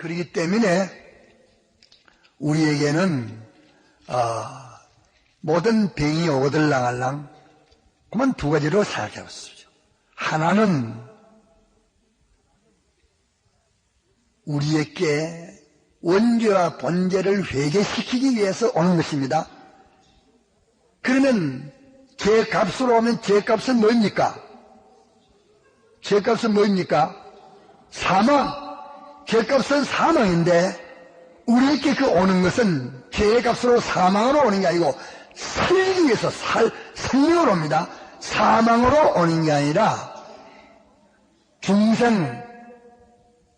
그렇기 때문에 우리에게는 아, 모든 병이 오들랑알랑 그만 두 가지로 생각해 보십시오. 하나는 우리에게 원죄와 본죄를 회개시키기 위해서 오는 것입니다. 그러면 죄값으로 오면 죄값은 뭐입니까? 죄값은 뭐입니까? 사망. 죄값은 사망인데 우리에게 그 오는 것은 죄값으로 사망으로 오는 게 아니고 살기 위해서 살, 생명으로 옵니다. 사망으로 오는 게 아니라 중생,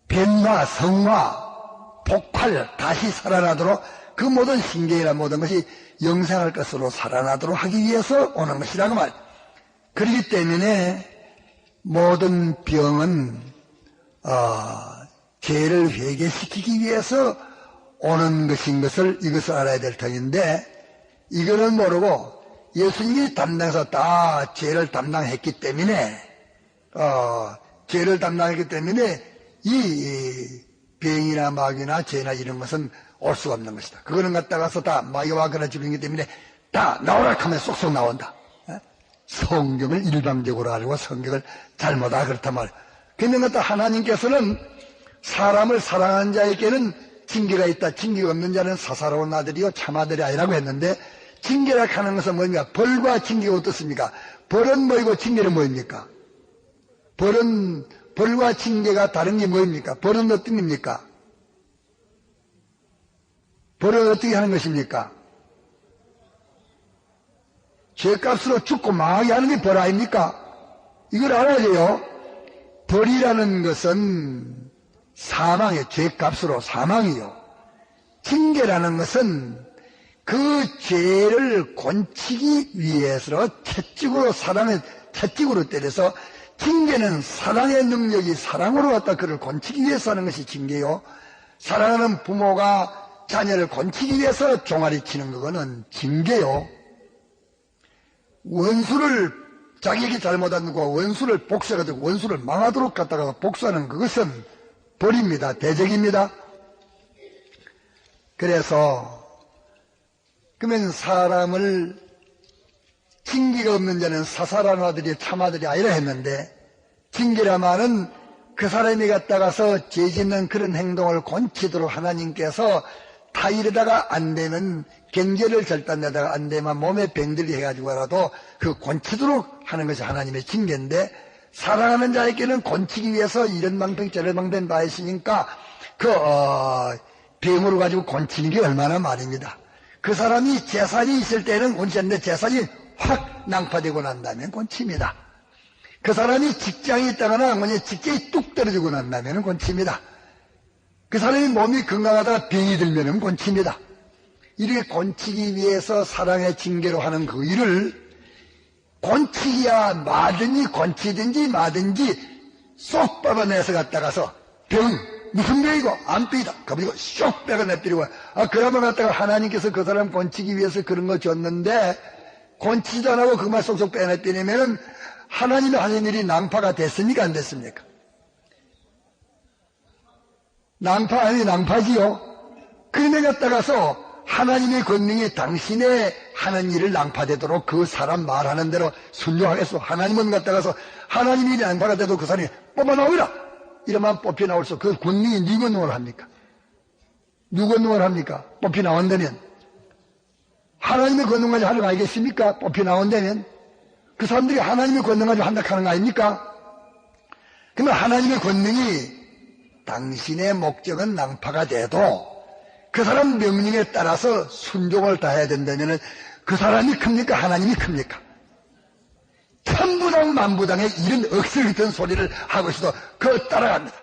변화, 성화, 폭발, 다시 살아나도록 그 모든 신경이나 모든 것이 영생할 것으로 살아나도록 하기 위해서 오는 것이라고 말. 그렇기 때문에 모든 병은 어, 죄를 회개시키기 위해서 오는 것인 것을 이것을 알아야 될 터인데 이거는 모르고 예수님이 담당해서 다 죄를 담당했기 때문에 어, 죄를 담당했기 때문에 이 병이나 마귀나 죄나 이런 것은 올 수가 없는 것이다. 그거는 갖다가서 다 마귀와 그나 주변이기 때문에 다 나오라 하면 쏙쏙 나온다. 어? 성경을 일방적으로 알고 성경을 잘못하 그렇단 말이야. 갖다 하나님께서는 사람을 사랑하는 자에게는 징계가 있다. 징계가 없는 자는 사사로운 아들이요 참아들이 아니라고 했는데 징계라 하는 것은 뭐입니까? 벌과 징계가 어떻습니까? 벌은 뭐이고 징계는 뭐입니까? 벌은 벌과 징계가 다른 게 뭐입니까? 벌은 어떤 겁니까? 벌은 어떻게 하는 것입니까? 죄값으로 죽고 망하게 하는 게 벌 아닙니까? 이걸 알아야 돼요. 벌이라는 것은 사망의 죄값으로 사망이요. 징계라는 것은 그 죄를 곤치기 위해서 채찍으로 사랑의 채찍으로 때려서 징계는 사랑의 능력이 사랑으로 왔다 그를 곤치기 위해서 하는 것이 징계요. 사랑하는 부모가 자녀를 곤치기 위해서 종아리 치는 그거는 징계요. 원수를 자기에게 잘못한 거 원수를 복수해가지고 원수를 망하도록 갖다가 복수하는 그것은 벌입니다. 대적입니다. 그래서 그러면 사람을 징계가 없는 자는 사사란 아들이 참아들이 아니라 했는데 징계라 말은 그 사람이 갖다가서 죄 짓는 그런 행동을 곤치도록 하나님께서 다 이러다가 안 되면 경제를 절단내다가 안 되면 몸에 병들이 해가지고라도 그 곤치도록 하는 것이 하나님의 징계인데 사랑하는 자에게는 곤치기 위해서 이런 망병 저런 망된 바 있으니까 그 어, 병으로 가지고 곤치는 게 얼마나 말입니다. 그 사람이 재산이 있을 때는 곤치는데 재산이 확 낭파되고 난다면 곤칩니다. 그 사람이 직장이 있다거나 뭐냐 직장이 뚝 떨어지고 난다면 곤칩니다. 그 사람이 몸이 건강하다가 병이 들면 곤칩니다. 이렇게 곤치기 위해서 사랑의 징계로 하는 그 일을 곤치기야 마든지 곤치든지 마든지 쏙 뽑아내서 갖다가서 병 무슨 병이고 안병이다 그리고 쏙 빼가내버리고 아 그러면 갖다가 하나님께서 그 사람 곤치기 위해서 그런 거 줬는데 안 하고 그만 쏙쏙 빼내버리면은 하나님의 하는 일이 낭파가 됐습니까 안 됐습니까? 낭파 아니 낭파지요. 그런데 갖다가서 하나님의 권능이 당신의 하는 일을 낭파되도록 그 사람 말하는 대로 순종하겠소. 하나님은 갖다가서 하나님이 낭파가 돼도 그 사람이 뽑아 나오라. 이러면 뽑혀 나올 수. 그 권능이 누구 권능을 합니까? 누구 권능을 합니까? 뽑혀 나온다면. 하나님의 권능 가지고 하는 거 아니겠습니까? 뽑혀 나온다면. 그 사람들이 하나님의 권능 가지고 한다 하는 거 아닙니까? 그러면 하나님의 권능이 당신의 목적은 낭파가 돼도 그 사람 명령에 따라서 순종을 다해야 된다면 그 사람이 큽니까? 하나님이 큽니까? 천부당 만부당의 이런 억슬 같은 소리를 하고 있어도 그 따라갑니다.